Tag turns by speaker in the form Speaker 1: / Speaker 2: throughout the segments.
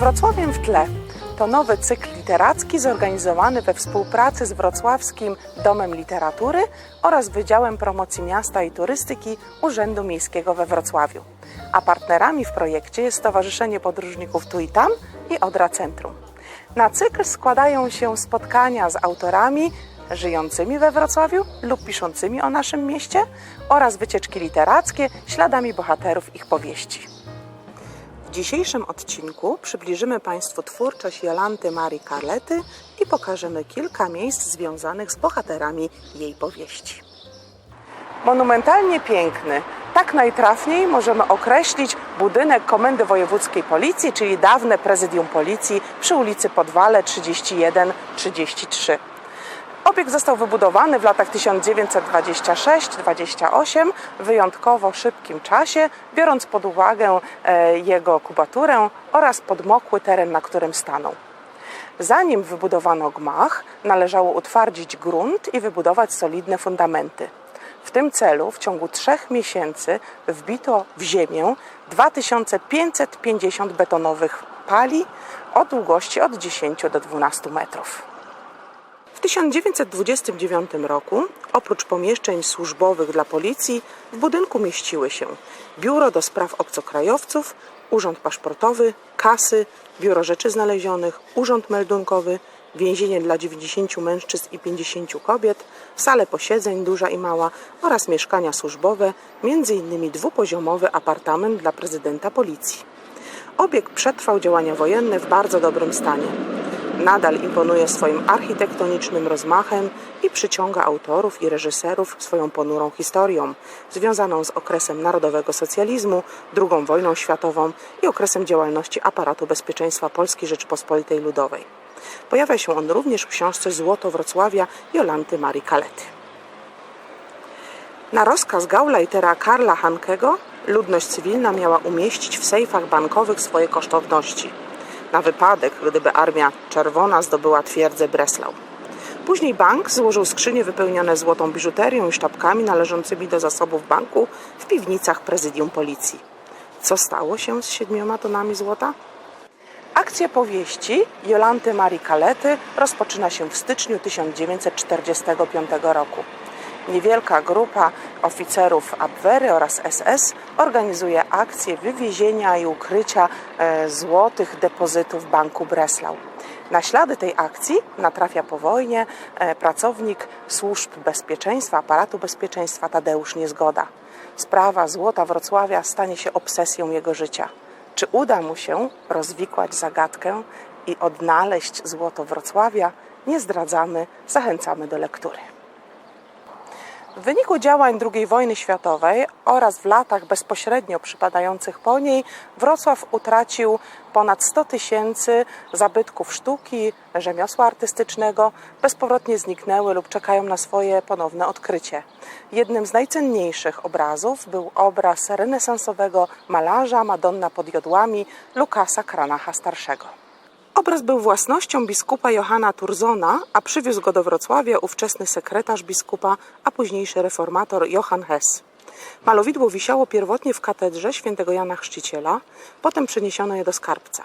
Speaker 1: Wrocławiem w tle to nowy cykl literacki zorganizowany we współpracy z Wrocławskim Domem Literatury oraz Wydziałem Promocji Miasta i Turystyki Urzędu Miejskiego we Wrocławiu. A partnerami w projekcie jest Stowarzyszenie Podróżników Tu i Tam i Odra Centrum. Na cykl składają się spotkania z autorami żyjącymi we Wrocławiu lub piszącymi o naszym mieście oraz wycieczki literackie śladami bohaterów ich powieści. W dzisiejszym odcinku przybliżymy Państwu twórczość Jolanty Marii Carlety i pokażemy kilka miejsc związanych z bohaterami jej powieści. Monumentalnie piękny, tak najtrafniej możemy określić budynek Komendy Wojewódzkiej Policji, czyli dawne Prezydium Policji przy ulicy Podwale 31-33. Obiekt został wybudowany w latach 1926-28 w wyjątkowo szybkim czasie, biorąc pod uwagę e, jego kubaturę oraz podmokły teren, na którym stanął. Zanim wybudowano gmach, należało utwardzić grunt i wybudować solidne fundamenty. W tym celu w ciągu trzech miesięcy wbito w ziemię 2550 betonowych pali o długości od 10 do 12 metrów. W 1929 roku, oprócz pomieszczeń służbowych dla policji, w budynku mieściły się Biuro do Spraw Obcokrajowców, Urząd Paszportowy, Kasy, Biuro Rzeczy Znalezionych, Urząd Meldunkowy, więzienie dla 90 mężczyzn i 50 kobiet, sale posiedzeń duża i mała oraz mieszkania służbowe, m.in. dwupoziomowy apartament dla prezydenta policji. Obiekt przetrwał działania wojenne w bardzo dobrym stanie nadal imponuje swoim architektonicznym rozmachem i przyciąga autorów i reżyserów swoją ponurą historią, związaną z okresem narodowego socjalizmu, II wojną światową i okresem działalności aparatu bezpieczeństwa Polskiej Rzeczypospolitej Ludowej. Pojawia się on również w książce Złoto Wrocławia Jolanty Marii Kalety. Na rozkaz Gauleitera Karla Hankego ludność cywilna miała umieścić w sejfach bankowych swoje kosztowności – na wypadek, gdyby Armia Czerwona zdobyła twierdzę Breslau. Później bank złożył skrzynie wypełnione złotą biżuterią i sztabkami należącymi do zasobów banku w piwnicach prezydium policji. Co stało się z siedmioma tonami złota? Akcja powieści Jolanty Marii Kalety rozpoczyna się w styczniu 1945 roku. Niewielka grupa oficerów Abwehry oraz SS organizuje akcję wywiezienia i ukrycia e, złotych depozytów Banku Breslau. Na ślady tej akcji natrafia po wojnie e, pracownik służb bezpieczeństwa, aparatu bezpieczeństwa Tadeusz Niezgoda. Sprawa złota Wrocławia stanie się obsesją jego życia. Czy uda mu się rozwikłać zagadkę i odnaleźć złoto Wrocławia? Nie zdradzamy, zachęcamy do lektury. W wyniku działań II wojny światowej oraz w latach bezpośrednio przypadających po niej Wrocław utracił ponad 100 tysięcy zabytków sztuki, rzemiosła artystycznego, bezpowrotnie zniknęły lub czekają na swoje ponowne odkrycie. Jednym z najcenniejszych obrazów był obraz renesansowego malarza Madonna pod jodłami Lukasa Kranacha Starszego. Obraz był własnością biskupa Johanna Turzona, a przywiózł go do Wrocławia ówczesny sekretarz biskupa, a późniejszy reformator Johann Hess. Malowidło wisiało pierwotnie w katedrze świętego Jana Chrzciciela, potem przeniesiono je do skarbca.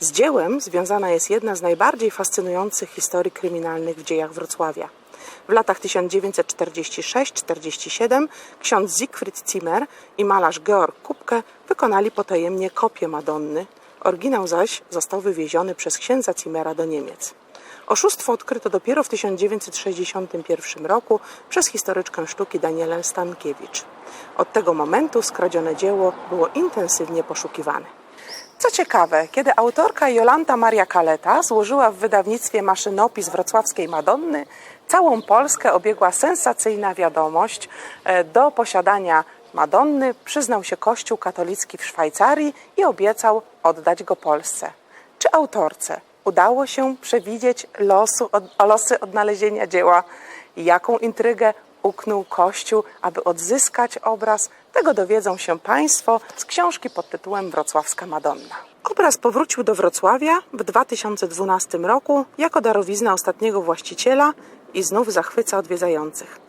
Speaker 1: Z dziełem związana jest jedna z najbardziej fascynujących historii kryminalnych w dziejach Wrocławia. W latach 1946-47 ksiądz Siegfried Zimmer i malarz Georg Kupke wykonali potajemnie kopię Madonny, Oryginał zaś został wywieziony przez księdza Cimera do Niemiec. Oszustwo odkryto dopiero w 1961 roku przez historyczkę sztuki Danielę Stankiewicz. Od tego momentu skradzione dzieło było intensywnie poszukiwane. Co ciekawe, kiedy autorka Jolanta Maria Kaleta złożyła w wydawnictwie maszynopis wrocławskiej Madonny, całą Polskę obiegła sensacyjna wiadomość e, do posiadania Madonny przyznał się Kościół katolicki w Szwajcarii i obiecał oddać go Polsce. Czy autorce udało się przewidzieć losu, losy odnalezienia dzieła? Jaką intrygę uknął Kościół, aby odzyskać obraz? Tego dowiedzą się Państwo z książki pod tytułem Wrocławska Madonna. Obraz powrócił do Wrocławia w 2012 roku jako darowizna ostatniego właściciela i znów zachwyca odwiedzających.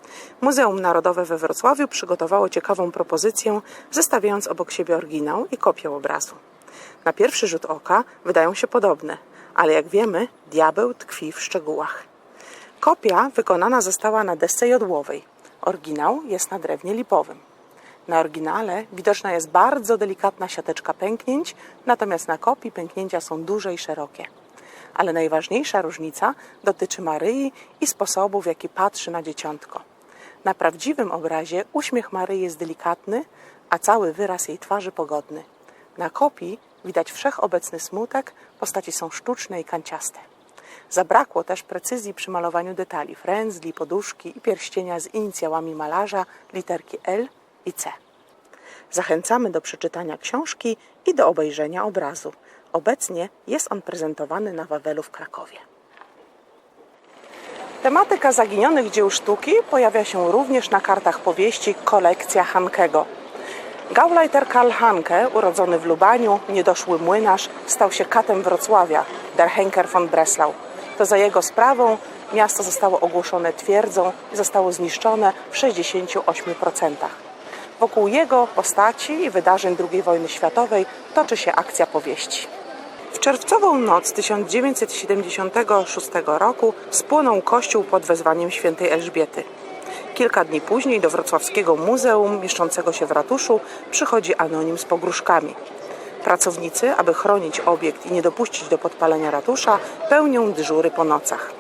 Speaker 1: Muzeum Narodowe we Wrocławiu przygotowało ciekawą propozycję, zestawiając obok siebie oryginał i kopię obrazu. Na pierwszy rzut oka wydają się podobne, ale jak wiemy, diabeł tkwi w szczegółach. Kopia wykonana została na desce jodłowej. Oryginał jest na drewnie lipowym. Na oryginale widoczna jest bardzo delikatna siateczka pęknięć, natomiast na kopii pęknięcia są duże i szerokie. Ale najważniejsza różnica dotyczy Maryi i sposobu, w jaki patrzy na dzieciątko. Na prawdziwym obrazie uśmiech Maryi jest delikatny, a cały wyraz jej twarzy pogodny. Na kopii widać wszechobecny smutek, postaci są sztuczne i kanciaste. Zabrakło też precyzji przy malowaniu detali, frędzli, poduszki i pierścienia z inicjałami malarza, literki L i C. Zachęcamy do przeczytania książki i do obejrzenia obrazu. Obecnie jest on prezentowany na Wawelu w Krakowie. Tematyka zaginionych dzieł sztuki pojawia się również na kartach powieści Kolekcja Hankego. Gauleiter Karl Hanke, urodzony w Lubaniu, niedoszły młynarz, stał się katem Wrocławia, der Henker von Breslau. To za jego sprawą miasto zostało ogłoszone twierdzą i zostało zniszczone w 68%. Wokół jego postaci i wydarzeń II wojny światowej toczy się akcja powieści. W czerwcową noc 1976 roku spłonął kościół pod wezwaniem świętej Elżbiety. Kilka dni później do wrocławskiego muzeum mieszczącego się w ratuszu przychodzi anonim z pogróżkami. Pracownicy, aby chronić obiekt i nie dopuścić do podpalenia ratusza, pełnią dyżury po nocach.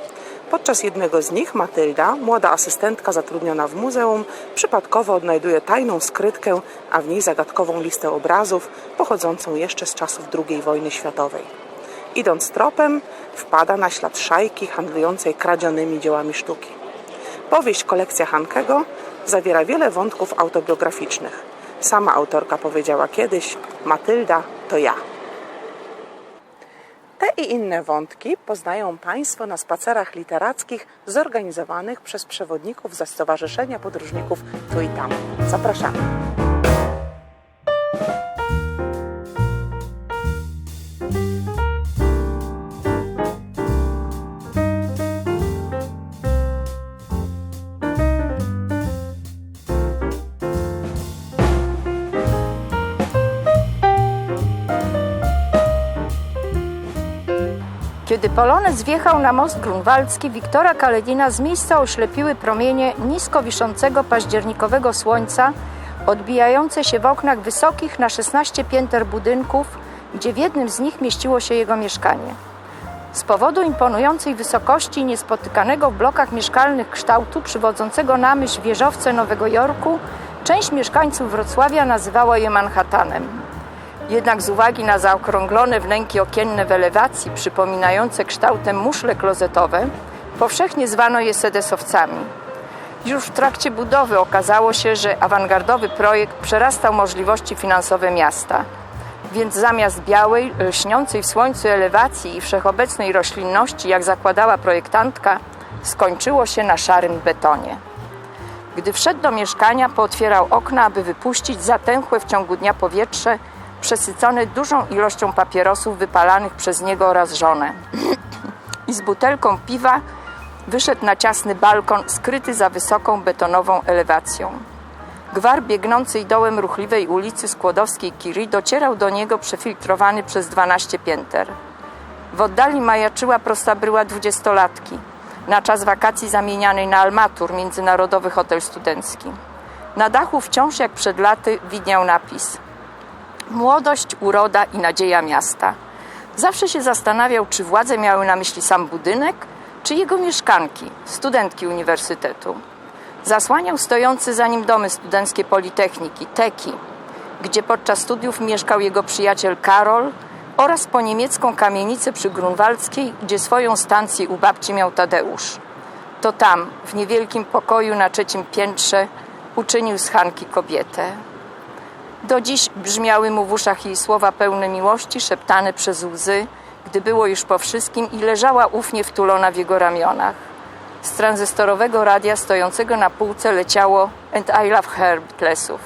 Speaker 1: Podczas jednego z nich Matylda, młoda asystentka zatrudniona w muzeum, przypadkowo odnajduje tajną skrytkę, a w niej zagadkową listę obrazów pochodzącą jeszcze z czasów II wojny światowej. Idąc tropem, wpada na ślad szajki handlującej kradzionymi dziełami sztuki. Powieść kolekcja Hankego zawiera wiele wątków autobiograficznych. Sama autorka powiedziała kiedyś: Matylda to ja. I inne wątki poznają Państwo na spacerach literackich zorganizowanych przez przewodników ze Stowarzyszenia Podróżników Tu i Tam. Zapraszamy.
Speaker 2: Kiedy polonez wjechał na most grunwaldzki, Wiktora Kaledina z miejsca oślepiły promienie nisko wiszącego październikowego słońca, odbijające się w oknach wysokich na 16 pięter budynków, gdzie w jednym z nich mieściło się jego mieszkanie. Z powodu imponującej wysokości i niespotykanego w blokach mieszkalnych kształtu przywodzącego na myśl wieżowce Nowego Jorku, część mieszkańców Wrocławia nazywała je Manhattanem. Jednak z uwagi na zaokrąglone wnęki okienne w elewacji, przypominające kształtem muszle klozetowe, powszechnie zwano je sedesowcami. Już w trakcie budowy okazało się, że awangardowy projekt przerastał możliwości finansowe miasta. Więc zamiast białej, lśniącej w słońcu elewacji i wszechobecnej roślinności, jak zakładała projektantka, skończyło się na szarym betonie. Gdy wszedł do mieszkania, pootwierał okna, aby wypuścić zatęchłe w ciągu dnia powietrze, przesycone dużą ilością papierosów wypalanych przez niego oraz żonę. I z butelką piwa wyszedł na ciasny balkon skryty za wysoką betonową elewacją. Gwar biegnącej dołem ruchliwej ulicy Skłodowskiej-Curie docierał do niego przefiltrowany przez 12 pięter. W oddali majaczyła prosta bryła dwudziestolatki, na czas wakacji zamienianej na Almatur, międzynarodowy hotel studencki. Na dachu wciąż jak przed laty widniał napis Młodość, uroda i nadzieja miasta. Zawsze się zastanawiał, czy władze miały na myśli sam budynek, czy jego mieszkanki, studentki uniwersytetu. Zasłaniał stojący za nim domy studenckie Politechniki, Teki, gdzie podczas studiów mieszkał jego przyjaciel Karol oraz po niemiecką kamienicę przy Grunwaldzkiej, gdzie swoją stację u babci miał Tadeusz. To tam, w niewielkim pokoju na trzecim piętrze, uczynił z Hanki kobietę. Do dziś brzmiały mu w uszach jej słowa pełne miłości, szeptane przez łzy, gdy było już po wszystkim i leżała ufnie wtulona w jego ramionach. Z tranzystorowego radia stojącego na półce leciało And I Love Her Beatlesów.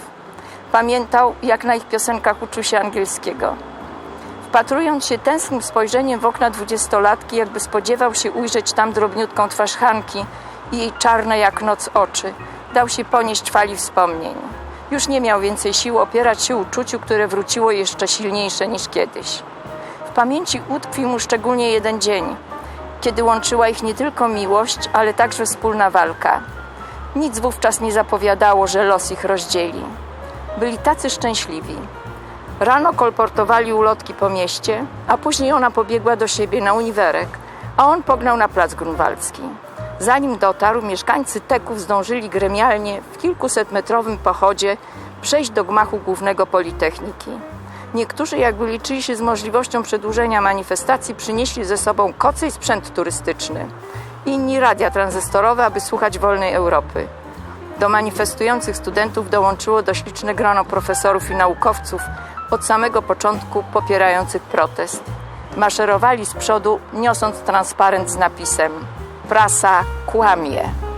Speaker 2: Pamiętał, jak na ich piosenkach uczył się angielskiego. Wpatrując się tęsknym spojrzeniem w okna dwudziestolatki, jakby spodziewał się ujrzeć tam drobniutką twarz Hanki i jej czarne jak noc oczy, dał się ponieść fali wspomnień. Już nie miał więcej sił opierać się uczuciu, które wróciło jeszcze silniejsze niż kiedyś. W pamięci utkwił mu szczególnie jeden dzień, kiedy łączyła ich nie tylko miłość, ale także wspólna walka. Nic wówczas nie zapowiadało, że los ich rozdzieli. Byli tacy szczęśliwi. Rano kolportowali ulotki po mieście, a później ona pobiegła do siebie na uniwerek, a on pognał na plac grunwaldzki. Zanim dotarł, mieszkańcy Teków zdążyli gremialnie w kilkusetmetrowym pochodzie przejść do gmachu głównego Politechniki. Niektórzy, jakby liczyli się z możliwością przedłużenia manifestacji, przynieśli ze sobą koce i sprzęt turystyczny. Inni radia tranzystorowe, aby słuchać wolnej Europy. Do manifestujących studentów dołączyło dość liczne grono profesorów i naukowców od samego początku popierających protest. Maszerowali z przodu, niosąc transparent z napisem Praça Kuhamia.